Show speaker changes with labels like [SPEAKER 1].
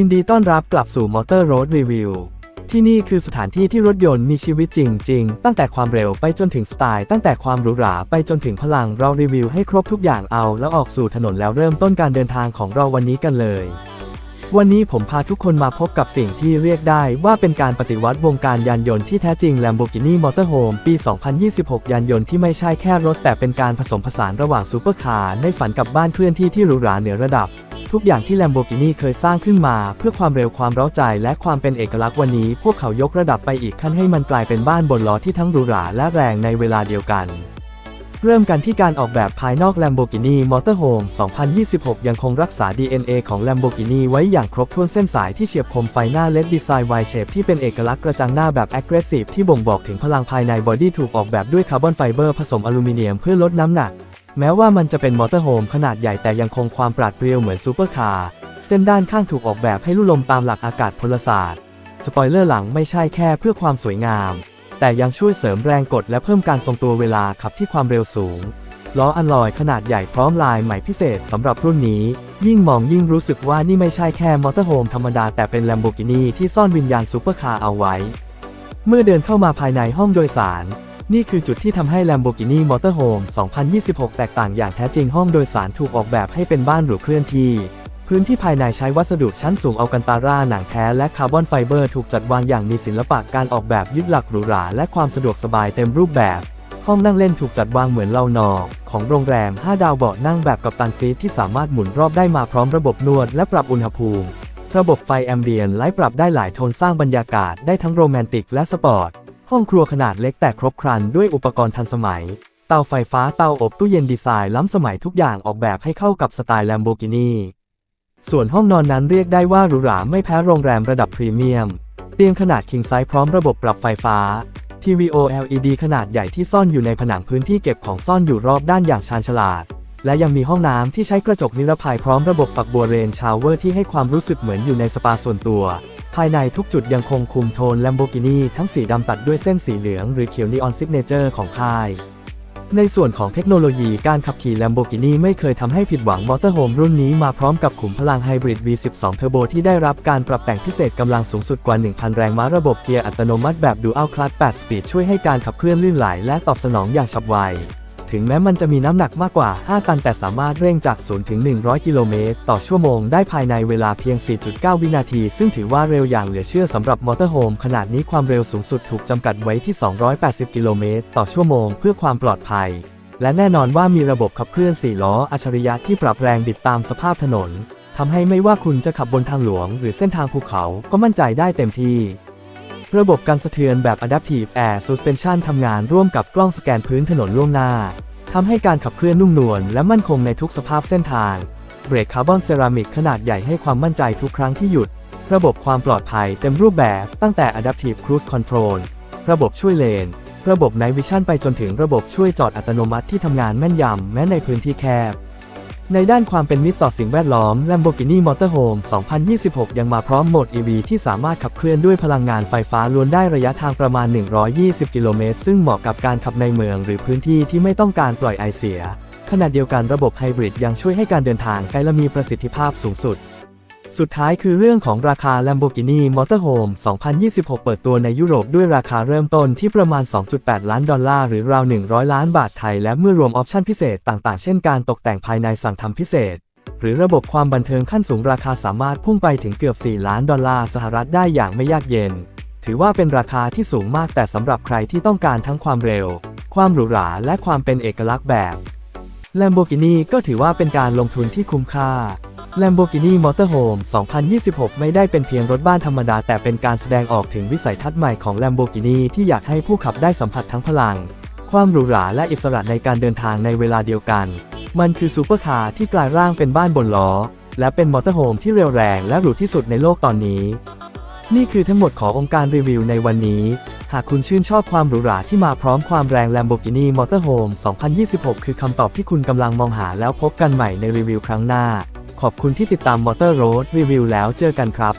[SPEAKER 1] ยินดีต้อนรับกลับสู่ Motor Road Review ที่นี่คือสถานที่ที่รถยนต์มีชีวิตจริง ๆ ตั้งแต่ความเร็วไปจนถึงสไตล์ ตั้งแต่ความหรูหราไปจนถึงพลังเรารีวิวให้ครบทุกอย่างเอา แล้วออกสู่ถนนแล้วเริ่มต้นการเดินทางของเราวันนี้กันเลย วันนี้ผมพาทุกคนมาพบกับสิ่งที่เรียกได้ว่าเป็นการปฏิวัติวงการยานยนต์ที่แท้จริง Lamborghini Motorhome ปี 2026 ยานยนต์ที่ไม่ใช่แค่รถ แต่เป็นการผสมผสานระหว่างซูเปอร์คาร์ในฝันกับบ้านเคลื่อนที่ที่หรูหราเหนือระดับ ทุกอย่างที่ Lamborghini เคยสร้างขึ้นมา เพื่อความเร็วความเร้าใจ และความเป็นเอกลักษณ์วันนี้ พวกเขายกระดับไปอีกขั้นให้มันกลายเป็นบ้านบนล้อที่ทั้งหรูหราและแรงในเวลาเดียวกัน เริ่มกันที่การออกแบบภายนอก Lamborghini Motorhome 2026 ยังคงรักษา DNA ของ Lamborghini ไว้อย่างครบถ้วนเส้นสายที่เฉียบคมไฟหน้า LED Design Y Shape ที่เป็นเอกลักษณ์กระจังหน้าแบบ Aggressive ที่บ่งบอกถึงพลังภายในบอดี้ถูกออกแบบด้วยคาร์บอนไฟเบอร์ผสมอลูมิเนียมเพื่อลดน้ำหนัก แม้ว่ามันจะเป็นมอเตอร์โฮมขนาดใหญ่แต่ยังคงความปราดเปรียวเหมือนซูเปอร์คาร์เส้นด้านข้างถูกออกแบบให้ลู่ลมตามหลักอากาศพลศาสตร์สปอยเลอร์หลังไม่ใช่แค่เพื่อความสวยงาม แต่ยังช่วยเสริมแรงกดและเพิ่มการทรงตัวเวลาขับที่ความเร็วสูง ล้ออันลอยขนาดใหญ่พร้อมลายใหม่พิเศษสำหรับรุ่นนี้ ยิ่งมองยิ่งรู้สึกว่านี่ไม่ใช่แค่มอเตอร์โฮมธรรมดาแต่เป็น Lamborghini ที่ซ่อนวิญญาณซูเปอร์คาร์เอาไว้ เมื่อเดินเข้ามาภายในห้องโดยสาร นี่คือจุดที่ทำให้ Lamborghini Motorhome 2026 แตกต่างอย่างแท้จริงห้องโดยสารถูกออกแบบให้เป็นบ้านหรูเคลื่อนที่ พื้นที่ภายในใช้วัสดุชั้นสูงเอัลกันตาร่าหนังแท้และคาร์บอนไฟเบอร์ถูกจัดวางอย่างมีศิลปะการออกแบบยึดหลักหรูหราและความสะดวกสบายเต็มรูปแบบ ห้องนั่งเล่นถูกจัดวางเหมือนเรานอของโรงแรม 5 ดาวเบาะนั่งแบบกับตันซีทที่สามารถหมุนรอบได้มาพร้อมระบบนวดและปรับอุณหภูมิ ระบบไฟแอมเบียนไลท์ปรับได้หลายโทนสร้างบรรยากาศได้ทั้งโรแมนติกและสปอร์ต ห้องครัวขนาดเล็กแต่ครบครันด้วยอุปกรณ์ทันสมัย เตาไฟฟ้าเตาอบตู้เย็นดีไซน์ล้ำสมัยทุกอย่างออกแบบให้เข้ากับสไตล์ Lamborghini ส่วนห้องนอนนั้นเรียกได้ว่าหรูหราไม่แพ้โรงแรมระดับพรีเมียม เตียงขนาด king size พร้อมระบบปรับไฟฟ้า ทีวี OLED ขนาดใหญ่ที่ซ่อนอยู่ในผนังพื้นที่เก็บของซ่อนอยู่รอบด้านอย่างชาญฉลาด และยังมีห้องน้ำที่ใช้กระจกนิรภัยพร้อมระบบฝักบัวเรนชาวเวอร์ที่ให้ความรู้สึกเหมือนอยู่ในสปาส่วนตัว ภายในทุกจุดยังคงคุมโทน Lamborghini ทั้งสีดำตัดด้วยเส้นสีเหลืองหรือเขียวนีออนซิกเนเจอร์ของค่าย ในส่วนของเทคโนโลยีการขับขี่ Lamborghini ไม่เคยทำให้ผิดหวังมอเตอร์โฮมรุ่นนี้มาพร้อมกับขุมพลังไฮบริด V12 Turbo ที่ได้รับการปรับแต่งพิเศษกำลังสูงสุดกว่า 1,000 แรงม้าระบบเกียร์อัตโนมัติแบบ Dual Clutch 8 Speed ช่วยให้การขับเคลื่อนลื่นไหลและตอบสนองอย่างฉับไว ถึงแม้มันจะมีน้ำหนักมากกว่า 5 ตัน แต่สามารถเร่งจาก 0 ถึง 100 กิโลเมตร ต่อชั่วโมงได้ภายในเวลาเพียง 4.9 วินาที ซึ่งถือว่าเร็วอย่างเหลือเชื่อสำหรับมอเตอร์โฮมขนาดนี้ความเร็วสูงสุดถูกจำกัดไว้ที่ 280 กิโลเมตร ต่อชั่วโมงเพื่อความปลอดภัย และแน่นอนว่ามีระบบขับเคลื่อน 4 ล้ออัจฉริยะที่ปรับแรงบิดตามสภาพถนนทำให้ไม่ว่าคุณจะขับบนทางหลวง หรือเส้นทางภูเขาก็มั่นใจได้เต็มที่ ระบบการสะเทือนแบบ Adaptive Air Suspension ทำงานร่วมกับกล้องสแกนพื้นถนนล่วงหน้า ทำให้การขับเคลื่อนนุ่มนวลและมั่นคงในทุกสภาพเส้นทาง เบรกคาร์บอนเซรามิกขนาดใหญ่ให้ความมั่นใจทุกครั้งที่หยุด ระบบความปลอดภัยเต็มรูปแบบตั้งแต่ Adaptive Cruise Control ระบบช่วยเลน ระบบ Night Vision ไปจนถึงระบบช่วยจอดอัตโนมัติที่ทำงานแม่นยำแม้ในพื้นที่แคบ ในด้านความเป็นมิตรต่อสิ่งแวดล้อม Lamborghini Motorhome 2026 ยังมาพร้อมโหมด EV ที่สามารถขับเคลื่อนด้วยพลังงานไฟฟ้าล้วนได้ระยะทางประมาณ 120 กิโลเมตร ซึ่งเหมาะกับการขับในเมืองหรือพื้นที่ที่ไม่ต้องการปล่อยไอเสีย ขณะเดียวกันระบบไฮบริดยังช่วยให้การเดินทางไกลและมีประสิทธิภาพสูงสุด สุดท้ายคือเรื่องของราคา Lamborghini Motorhome 2026 เปิดตัวในยุโรปด้วยราคาเริ่มต้นที่ประมาณ 2.8 ล้านดอลลาร์หรือราว 100 ล้านบาทไทย และเมื่อรวมออปชั่นพิเศษต่างๆ เช่นการตกแต่งภายในสั่งทำพิเศษ หรือระบบความบันเทิงขั้นสูงราคาสามารถพุ่งไปถึงเกือบ 4 ล้านดอลลาร์สหรัฐได้อย่างไม่ยากเย็น ถือว่าเป็นราคาที่สูงมากแต่สำหรับใครที่ต้องการทั้งความเร็ว ความหรูหราและความเป็นเอกลักษณ์แบบ Lamborghini ก็ถือว่าเป็นการลงทุนที่คุ้มค่า Lamborghini Motorhome 2026 ไม่ได้เป็นเพียงรถบ้านธรรมดา แต่เป็นการแสดงออกถึงวิสัยทัศน์ใหม่ของ Lamborghini ที่อยากให้ผู้ขับได้สัมผัสทั้งพลัง ความหรูหราและอิสระในการเดินทางในเวลาเดียวกัน มันคือซูเปอร์คาร์ที่กลายร่างเป็นบ้านบนล้อ และเป็นมอเตอร์โฮมที่เร็วแรงและหรูที่สุดในโลกตอนนี้ นี่คือทั้งหมดขององค์การรีวิวในวันนี้ หากคุณชื่นชอบความหรูหราที่มาพร้อมความแรง Lamborghini Motorhome 2026 คือคำตอบที่คุณกำลังมองหาแล้วพบกันใหม่ในรีวิวครั้งหน้า ขอบคุณที่ติดตาม Motor Road Review แล้วเจอกันครับ